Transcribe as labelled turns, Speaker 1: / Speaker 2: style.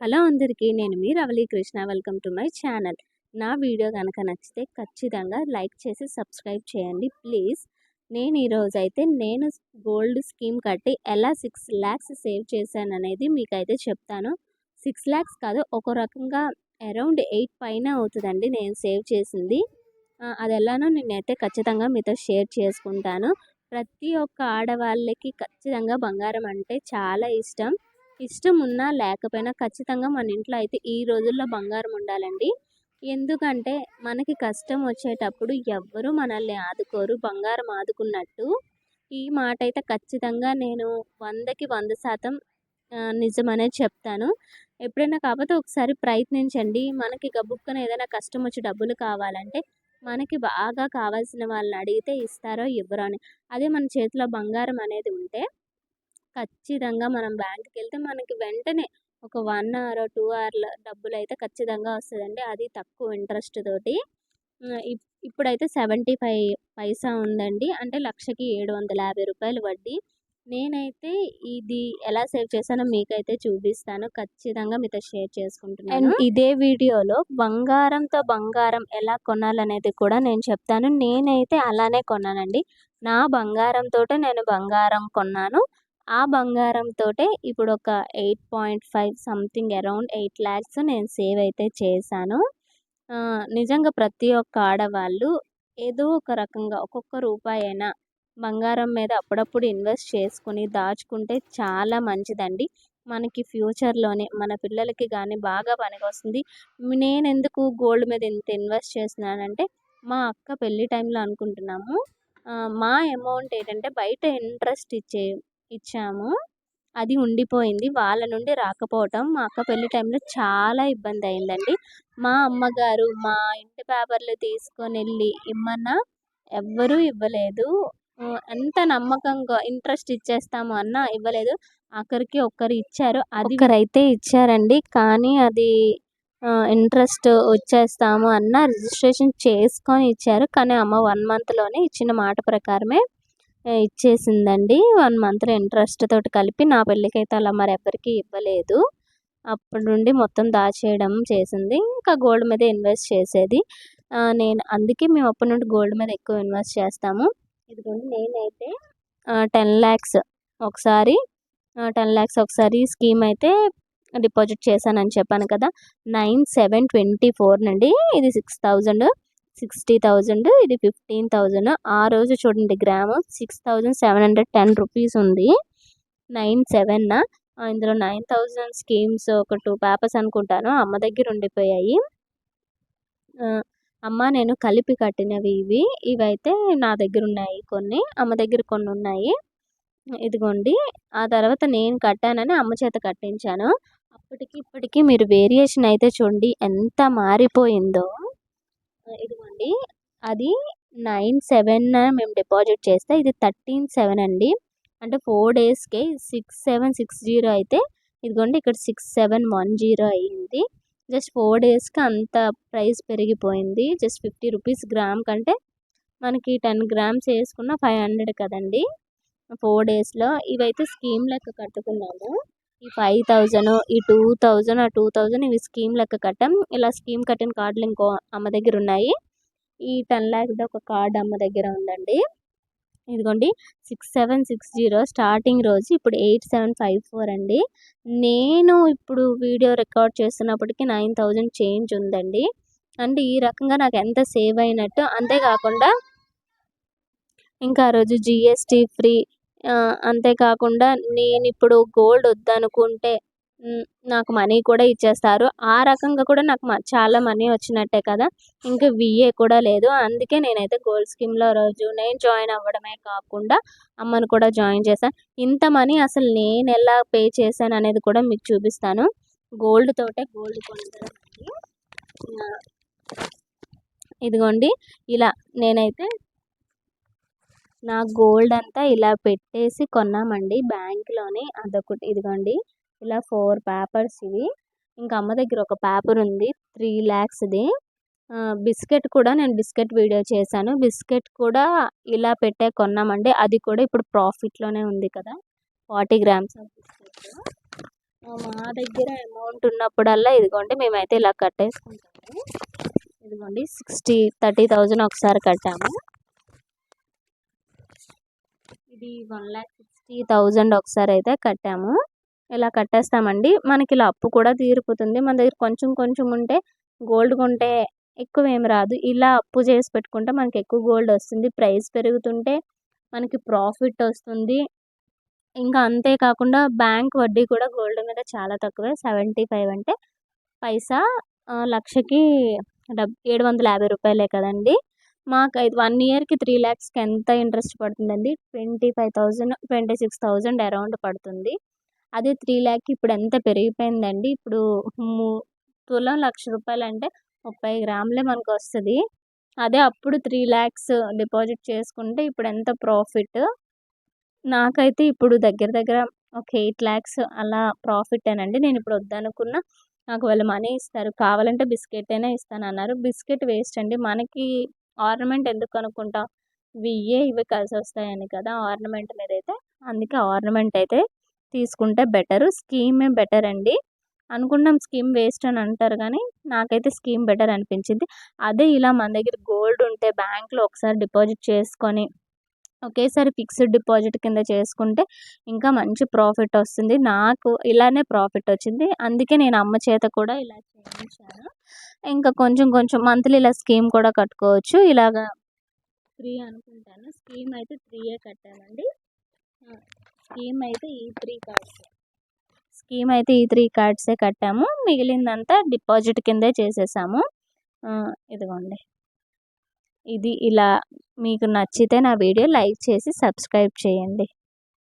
Speaker 1: Hello అందరికీ నేను మీ Ravali Krishna welcome to my channel. నా వీడియో కనుక నచ్చితే ఖచ్చితంగా లైక్ చేసి సబ్స్క్రైబ్ చేయండి ప్లీజ్. నేను ఈరోజు అయితే నేను గోల్డ్ స్కీమ్ కట్టి ఎలా సిక్స్ ల్యాక్స్ సేవ్ చేశాను అనేది మీకైతే చెప్తాను. సిక్స్ ల్యాక్స్ కాదు ఒక రకంగా అరౌండ్ ఎయిట్ పైన అవుతుందండి నేను సేవ్ చేసింది. అది ఎలానో నేనైతే ఖచ్చితంగా మీతో షేర్ చేసుకుంటాను. ప్రతి ఒక్క ఆడవాళ్ళకి ఖచ్చితంగా బంగారం అంటే చాలా ఇష్టం. ఇష్టం ఉన్నా లేకపోయినా ఖచ్చితంగా మన ఇంట్లో అయితే ఈ రోజుల్లో బంగారం ఉండాలండి. ఎందుకంటే మనకి కష్టం వచ్చేటప్పుడు ఎవ్వరు మనల్ని ఆదుకోరు బంగారం ఆదుకున్నట్టు. ఈ మాట అయితే ఖచ్చితంగా నేను వందకి వంద శాతం నిజమనే చెప్తాను. ఎప్పుడైనా కాకపోతే ఒకసారి ప్రయత్నించండి. మనకి గబుక్కన ఏదైనా కష్టం వచ్చి డబ్బులు కావాలంటే మనకి బాగా కావాల్సిన వాళ్ళని అడిగితే ఇస్తారో ఇవ్వరో అని. అదే మన చేతిలో బంగారం అనేది ఉంటే ఖచ్చితంగా మనం బ్యాంక్కి వెళ్తే మనకి వెంటనే ఒక వన్ అవర్ టూ అవర్ల డబ్బులు అయితే ఖచ్చితంగా వస్తుందండి. అది తక్కువ ఇంట్రెస్ట్ తోటి. ఇప్- ఇప్పుడైతే సెవెంటీ ఫైవ్ పైసా ఉందండి. అంటే లక్షకి ఏడు వందల యాభై రూపాయలు వడ్డీ. నేనైతే ఇది ఎలా సేవ్ చేశానో మీకైతే చూపిస్తాను. ఖచ్చితంగా మీతో షేర్ చేసుకుంటున్నాను. అండ్ ఇదే వీడియోలో బంగారంతో బంగారం ఎలా కొనాలనేది కూడా నేను చెప్తాను. నేనైతే అలానే కొన్నానండి. నా బంగారంతో నేను బంగారం కొన్నాను. ఆ బంగారంతోటే ఇప్పుడు ఒక eight point five something around eight lakhs నేను సేవ్ అయితే చేశాను. నిజంగా ప్రతి ఒక్క ఆడవాళ్ళు ఏదో ఒక రకంగా ఒక్కొక్క రూపాయి అయినా బంగారం మీద అప్పుడప్పుడు ఇన్వెస్ట్ చేసుకుని దాచుకుంటే చాలా మంచిదండి. మనకి ఫ్యూచర్లోనే మన పిల్లలకి కానీ బాగా పనికొస్తుంది. నేను ఎందుకు గోల్డ్ మీద ఇంత ఇన్వెస్ట్ చేస్తున్నానంటే మా అక్క పెళ్ళి టైంలో అనుకుంటున్నాము. మా అమౌంట్ ఏంటంటే బయట ఇంట్రెస్ట్ ఇచ్చే ఇచ్చాము. అది ఉండిపోయింది. వాళ్ళ నుండి రాకపోవటం మా అక్క పెళ్ళి టైంలో చాలా ఇబ్బంది అయిందండి. మా అమ్మగారు మా ఇంటి పేపర్లు తీసుకొని వెళ్ళి ఇమ్మన్నా ఎవ్వరూ ఇవ్వలేదు. ఎంత నమ్మకంగా ఇంట్రెస్ట్ ఇచ్చేస్తాము అన్నా ఇవ్వలేదు. ఆఖరికి ఒక్కరు ఇచ్చారు. అది ఒకరైతే ఇచ్చారండి. కానీ అది ఇంట్రెస్ట్ వచ్చేస్తాము అన్న రిజిస్ట్రేషన్ చేసుకొని ఇచ్చారు. కానీ అమ్మ వన్ మంత్లోనే ఇచ్చిన మాట ప్రకారమే ఇచ్చేసిందండి. వన్ మంత్ ఇంట్రెస్ట్ తోటి కలిపి నా పెళ్ళికైతే అలా మరి ఎవరికీ ఇవ్వలేదు. అప్పటి నుండి మొత్తం దాచేయడం చేసింది. ఇంకా గోల్డ్ మీద ఇన్వెస్ట్ చేసేది. నేను అందుకే మేము అప్పటి నుండి గోల్డ్ మీద ఎక్కువ ఇన్వెస్ట్ చేస్తాము. ఇదిగోండి నేనైతే టెన్ ల్యాక్స్ ఒకసారి టెన్ ల్యాక్స్ ఒకసారి స్కీమ్ అయితే డిపాజిట్ చేశానని చెప్పాను కదా. నైన్ సెవెన్ ట్వంటీ ఫోర్ నుండి ఇది సిక్స్ థౌజండ్. సిక్స్టీ థౌజండ్ ఇది ఫిఫ్టీన్ థౌజండ్. ఆ రోజు చూడండి gram six thousand seven hundred ten rupees ఉంది. నైన్ సెవెన్ ఇందులో నైన్ థౌజండ్ స్కీమ్స్ ఒక టూ పేపర్స్ అనుకుంటాను. అమ్మ దగ్గర ఉండిపోయాయి. అమ్మ నేను కలిపి కట్టినవి ఇవి. ఇవైతే నా దగ్గర ఉన్నాయి కొన్ని. అమ్మ దగ్గర కొన్ని ఉన్నాయి. ఇదిగోండి. ఆ తర్వాత నేను కట్టానని అమ్మ చేత కట్టించాను. అప్పటికి ఇప్పటికి మీరు వేరియేషన్ అయితే చూడండి ఎంత మారిపోయిందో. ఇది అండి. అది నైన్ సెవెన్ మేము డిపాజిట్ చేస్తే ఇది థర్టీన్ సెవెన్ అండి. అంటే ఫోర్ డేస్కే సిక్స్ సెవెన్ సిక్స్ జీరో అయితే ఇదిగోండి ఇక్కడ సిక్స్ సెవెన్ వన్ జీరో అయ్యింది జస్ట్ ఫోర్ డేస్కి అంత ప్రైస్ పెరిగిపోయింది. జస్ట్ ఫిఫ్టీ రూపీస్ గ్రామ్ కంటే మనకి టెన్ గ్రామ్స్ వేసుకున్న ఫైవ్ హండ్రెడ్ కదండి. ఫోర్ డేస్లో ఇవైతే స్కీమ్ లెక్క కట్టుకున్నాము. ఈ ఫైవ్ థౌజండ్ ఈ టూ థౌజండ్ ఆ టూ థౌజండ్ ఇవి స్కీమ్ లెక్క కట్టాం ఇలా స్కీమ్ కట్టిన కార్డులు ఇంకో అమ్మ దగ్గర ఉన్నాయి. ఈ టెన్ ల్యాక్ది ఒక కార్డ్ అమ్మ దగ్గర ఉందండి. ఇదిగోండి six seven six zero starting రోజు ఇప్పుడు ఎయిట్ సెవెన్ ఫైవ్ ఫోర్ అండి. నేను ఇప్పుడు వీడియో రికార్డ్ చేస్తున్నప్పటికీ నైన్ థౌజండ్ చేంజ్ ఉందండి. అంటే ఈ రకంగా నాకు ఎంత సేవ్ అయినట్టు అంతేకాకుండా ఇంకా ఆ రోజు జిఎస్టీ ఫ్రీ అంతేకాకుండా నేను ఇప్పుడు గోల్డ్ వద్దనుకుంటే నాకు మనీ కూడా ఇచ్చేస్తారు. ఆ రకంగా కూడా నాకు మ- చాలా మనీ వచ్చినట్టే కదా. ఇంకా విఏ కూడా లేదు. అందుకే నేనైతే గోల్డ్ స్కీమ్లో రోజు నేను జాయిన్ అవ్వడమే కాకుండా అమ్మను కూడా జాయిన్ చేశాను ఇంత మనీ అసలు నేను ఎలా పే చేశాను అనేది కూడా మీకు చూపిస్తాను. గోల్డ్ తోటే గోల్డ్ కొనుగోలు ఇదిగోండి. ఇలా నేనైతే నా గోల్డ్ అంతా ఇలా పెట్టేసి కొన్నామండి. బ్యాంక్లోనే అదొకటి. ఇదిగోండి. ఇలా ఫోర్ పేపర్స్ ఇవి. ఇంకా అమ్మ దగ్గర ఒక పేపర్ ఉంది త్రీ ల్యాక్స్ది బిస్కెట్ కూడా నేను బిస్కెట్ వీడియో చేశాను. బిస్కెట్ కూడా ఇలా పెట్టే కొన్నామండి. అది కూడా ఇప్పుడు ప్రాఫిట్లోనే ఉంది కదా. Forty grams of biscuit. మా దగ్గర అమౌంట్ ఉన్నప్పుడల్లా ఇదిగోండి మేమైతే ఇలా కట్టేసుకుంటాము. ఇదిగోండి సిక్స్టీ థర్టీ థౌజండ్ ఒకసారి కట్టాము. ఇది వన్ ల్యాక్ సిక్స్టీ థౌజండ్ ఒకసారి అయితే కట్టాము. ఇలా కట్టేస్తామండి. మనకి ఇలా అప్పు కూడా తీరిపోతుంది. మన దగ్గర కొంచెం కొంచెం ఉంటే గోల్డ్ కొంటే ఎక్కువ ఏమి రాదు. ఇలా అప్పు చేసి పెట్టుకుంటే మనకి ఎక్కువ గోల్డ్ వస్తుంది. ప్రైస్ పెరుగుతుంటే మనకి ప్రాఫిట్ వస్తుంది. ఇంకా అంతేకాకుండా బ్యాంక్ వడ్డీ కూడా గోల్డ్ మీద చాలా తక్కువే. సెవెంటీ ఫైవ్ అంటే పైసా లక్షకి డబ్ ఏడు వందల యాభై రూపాయలే కదండి. మాకు అయితే వన్ ఇయర్కి త్రీ ల్యాక్స్కి ఎంత ఇంట్రెస్ట్ పడుతుందండి? Twenty five thousand twenty six thousand around పడుతుంది. అదే త్రీ ల్యాక్కి ఇప్పుడు ఎంత పెరిగిపోయిందండి? ఇప్పుడు మూ తులం లక్ష రూపాయలు అంటే ముప్పై గ్రాములే మనకు వస్తుంది అదే అప్పుడు త్రీ ల్యాక్స్ డిపాజిట్ చేసుకుంటే ఇప్పుడు ఎంత ప్రాఫిట్? నాకైతే ఇప్పుడు దగ్గర దగ్గర ఒక ఎయిట్ ల్యాక్స్ అలా ప్రాఫిట్ అండి నేను ఇప్పుడు వద్దనుకున్న నాకు వాళ్ళు మనీ ఇస్తారు. కావాలంటే బిస్కెట్ అయినా ఇస్తాను అన్నారు బిస్కెట్ వేస్ట్ అండి. మనకి ఆర్నమెంట్ ఎందుకు అనుకుంటాం? ఇవే ఇవి కలిసి వస్తాయని కదా ఆర్నమెంట్ మీద అయితే అందుకే ఆర్నమెంట్ అయితే తీసుకుంటే బెటర్. స్కీమే బెటర్ అండి. అనుకున్నాం స్కీమ్ వేస్ట్ అని అంటారు కానీ నాకైతే స్కీమ్ బెటర్ అనిపించింది. అదే ఇలా మన దగ్గర గోల్డ్ ఉంటే బ్యాంక్లో ఒకసారి డిపాజిట్ చేసుకొని ఒకేసారి ఫిక్స్డ్ డిపాజిట్ కింద చేసుకుంటే ఇంకా మంచి ప్రాఫిట్ వస్తుంది. నాకు ఇలానే ప్రాఫిట్ వచ్చింది. అందుకే నేను అమ్మ చేత కూడా ఇలా చేయించాను. ఇంకా కొంచెం కొంచెం మంత్లీ ఇలా స్కీమ్ కూడా కట్టుకోవచ్చు. ఇలాగా త్రీ అనుకుంటాను. స్కీమ్ అయితే త్రీయే కట్టానండి. స్కీమ్ అయితే ఈ త్రీ కార్డ్స్. స్కీమ్ అయితే ఈ త్రీ కార్డ్సే కట్టాము. మిగిలిందంతా డిపాజిట్ కిందే చేసేసాము. ఇదిగోండి. ఇది ఇలా మీకు నచ్చితే నా వీడియో లైక్ చేసి సబ్స్క్రైబ్ చేయండి.